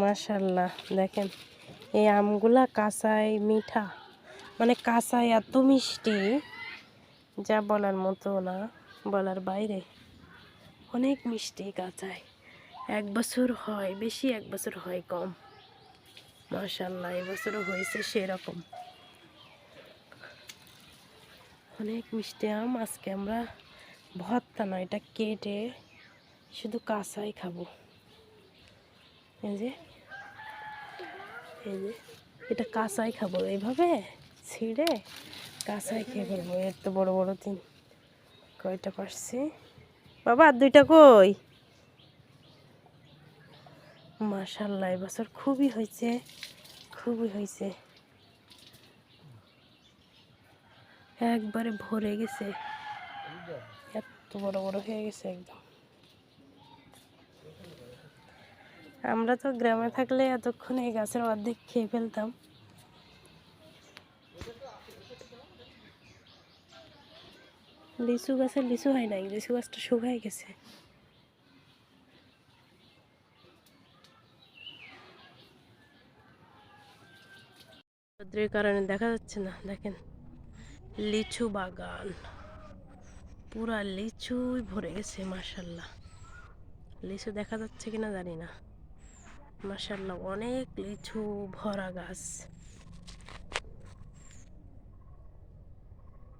মাশাল্লাহ, দেখেন, এই আমগুলা কাঁচায় মিঠা। মানে কাঁচায় এত মিষ্টি, যা বলার মতো না, বলার বাইরে। অনেক মিষ্টি কাঁচায় এক বছর হয়, বেশি এক বছর হয় কম। মাশাল্লাহ, এবছরও হয়েছে সেরকম। অনেক মিষ্টি আম, আজকে আমরা ভর্তা না এটা কেটে শুধু কাঁচাই খাব। এই যে এই যে, এটা কাঁচাই খাব। এইভাবে ছিঁড়ে কাঁচাই খেয়ে ফেলব। এত বড় বড় তিন, কয়টা পারছি? বাবা দুইটা কই? মাশাল্লাহ, এবছর খুবই হয়েছে খুবই হয়েছে। একবারে ভরে গেছে। এত বড় বড় হয়ে গেছে একদম। আমরা তো গ্রামে থাকলে এতক্ষণ এই গাছের অর্ধেক খেয়ে ফেলতাম। লিচু গাছের লিচু হয় নাই, লিচু গাছটা শুকাই গেছে। কারণে দেখা যাচ্ছে না, দেখেন, লিচু বাগান। পুরা লিচুই ভরে গেছে মাসাল্লাহ লিচু দেখা যাচ্ছে কিনা জানি না। মাসাল্লাহ অনেক লিচু ভরা গাছ।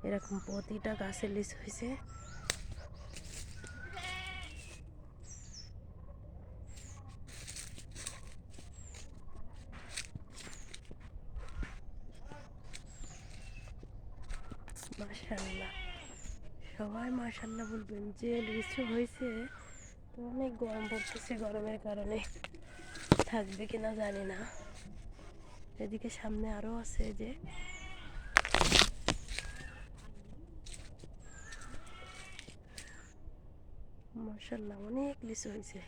এরকম প্রতিটা গাছে লিচু হয়েছে মাশাল্লাহ। সবাই মাশাল্লাহ বলবেন যে লিচু হয়েছে, তো অনেক গরম পড়তেছে, গরমের কারণে থাকবে কিনা জানি না। এদিকে সামনে আরও আছে যে মাশাল্লাহ অনেক লিচু হয়েছে।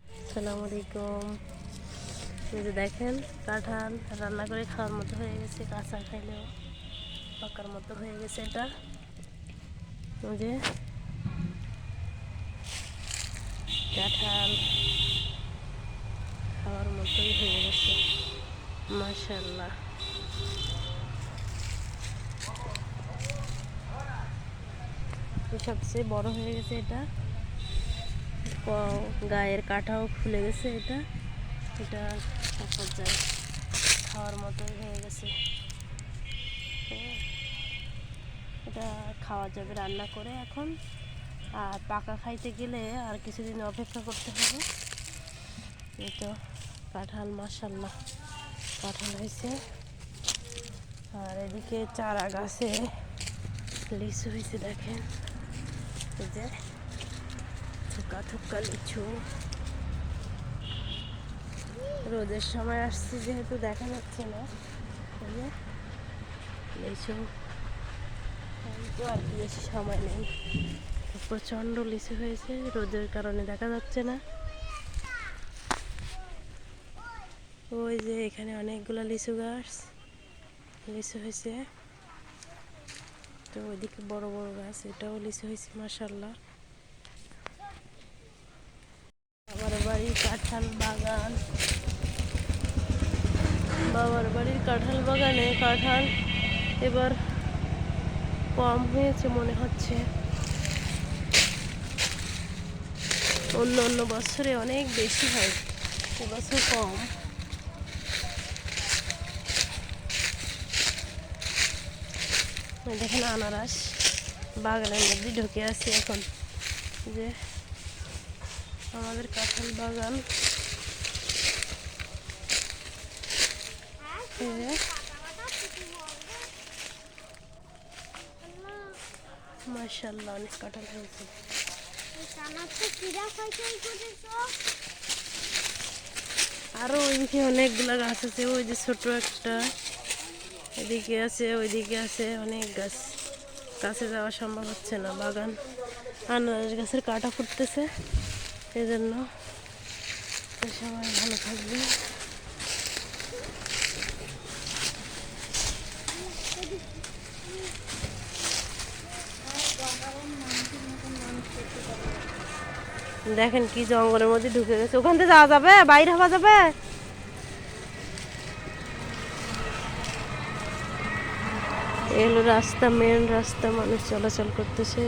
আসসালামু আলাইকুম। এই যে দেখেন, কাঁঠাল রান্না করে খাওয়ার মতো হয়ে গেছে, কাঁচা খাইলেও পাকার মতো হয়ে গেছে এটা। ওই যে কাঁঠাল খাওয়ার মতোই হয়ে গেছে মাশাল্লাহ সবচেয়ে বড় হয়ে গেছে এটা। গায়ের কাঁটাও খুলে গেছে এটা। এক পর্যায়ে খাওয়ার মতোই হয়ে গেছে। এটা খাওয়া যাবে রান্না করে এখন। আর পাকা খাইতে গেলে আর কিছুদিন অপেক্ষা করতে হবে। এই তো কাঁঠাল মাসাল্লাহ কাঁঠাল হয়েছে। আর এদিকে চারা গাছে লিচু হয়েছে দেখেন। এই যে থুকা থুকা লিচু। রোদের সময় আসছি যেহেতু দেখা যাচ্ছে না। লিচু তো আর বেশি সময় নেই। প্রচণ্ড লিচু হয়েছে, রোদের কারণে দেখা যাচ্ছে না। ওই যে এখানে অনেকগুলো লিচু গাছ, লিচু হয়েছে। তো ওইদিকে বড় বড় গাছ, এটাও লিচু হয়েছে মাসাল্লাহ আমার বাড়ির কাঁঠাল বাগান। বাবার বাড়ির কাঁঠাল বাগানে কাঁঠাল এবার কম হয়েছে মনে হচ্ছে। অন্য অন্য বছরে অনেক বেশি হয়। এবছর কম। দেখেন আনারস বাগানের মধ্যে ঢুকে আছে এখন। যে আমাদের কাঁঠাল বাগান এই যে মার্শাল্লাহ অনেক কাঁঠাল হয়েছে। আরও ওইদিকে অনেকগুলো গাছ আছে, ওই যে ছোট একটা। এদিকে আছে, ওইদিকে আছে, অনেক গাছ। কাছে যাওয়া সম্ভব হচ্ছে না, বাগান। আনারস গাছের কাটা ফুটতেছে এই জন্য সবাই ভালো থাকবে দেখেন কি জঙ্গলের মধ্যে ঢুকে গেছে। ওখান থেকে যাওয়া যাবে? বাইরে হওয়া যাবে? এলো রাস্তা মেন রাস্তা, মানুষ চলাচল করতেছে।